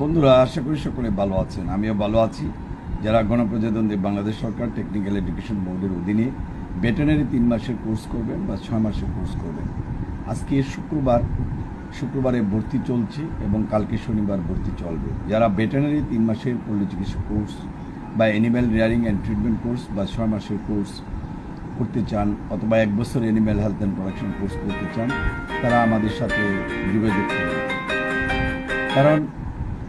বন্ধুরা, আশা করি সকলে ভালো আছেন। আমিও ভালো আছি। যারা গণপ্রজাতন্ত্রী বাংলাদেশ সরকার টেকনিক্যাল এডুকেশন বোর্ডের অধীনে ভেটেনারি তিন মাসের কোর্স করবেন বা ছয় মাসের কোর্স করবেন। আজকে শুক্রবার, শুক্রবারে ভর্তি চলছে এবং কালকে শনিবার ভর্তি চলবে। যারা ভেটেনারি তিন মাসের পল্লী চিকিৎসা কোর্স বা animal rearing and treatment course বা ছয় মাসের কোর্স করতে চান অথবা এক বছর animal health and production course করতে চান, তারা আমাদের সাথে যোগাযোগ করবেন কারণ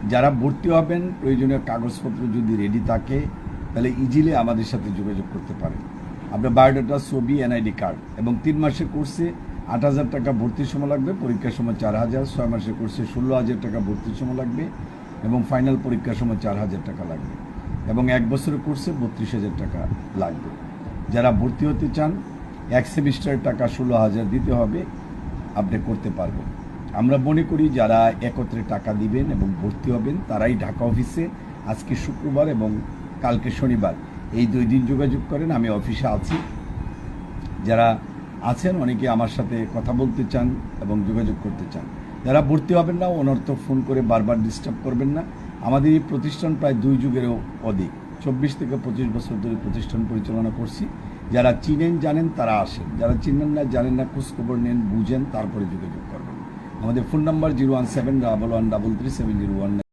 যারা ভর্তি হবেন, প্রয়োজনীয় কাগজপত্র যদি রেডি থাকে, তাহলে ইজিলি আমাদের সাথে যোগাযোগ করতে পারেন। আপনার বায়োডাটা ছবি এনআইডি কার্ড এবং তিন মাসের কোর্সে আট হাজার টাকা ভর্তির সময় লাগবে, পরীক্ষার সময় চার হাজার, ছয় মাসের কোর্সে ষোলো হাজার টাকা ভর্তির সময় লাগবে এবং ফাইনাল পরীক্ষার সময় চার হাজার টাকা লাগবে। এবং এক বছরের কোর্সে বত্রিশ হাজার টাকা লাগবে। যারা ভর্তি হতে চান, এক সেমিস্টারের টাকা ষোলো হাজার দিতে হবে, আপনি করতে পারবেন। আমরা মনে করি যারা একত্রে টাকা দিবেন এবং ভর্তি হবেন, তারাই ঢাকা অফিসে আজকে শুক্রবার এবং কালকে শনিবার। এই দুই দিন যোগাযোগ করেন, আমি অফিসে আছি। যারা আছেন, অনেকে আমার সাথে কথা বলতে চান এবং যোগাযোগ করতে চান। যারা ভর্তি হবেন না, অনর্থ ফোন করে বারবার ডিস্টার্ব করবেন না। আমাদের এই প্রতিষ্ঠান প্রায় দুই যুগেরও অধিক। চব্বিশ থেকে পঁচিশ বছর ধরে প্রতিষ্ঠান পরিচালনা করছি। যারা চিনেন, জানেন, তারা আসেন। যারা চিনেন না, জানেন না, খোঁজখবর নেন, বুঝেন, তারপরে যোগাযোগ করবেন। আমাদের phone number zero one seven double one double three seven zero one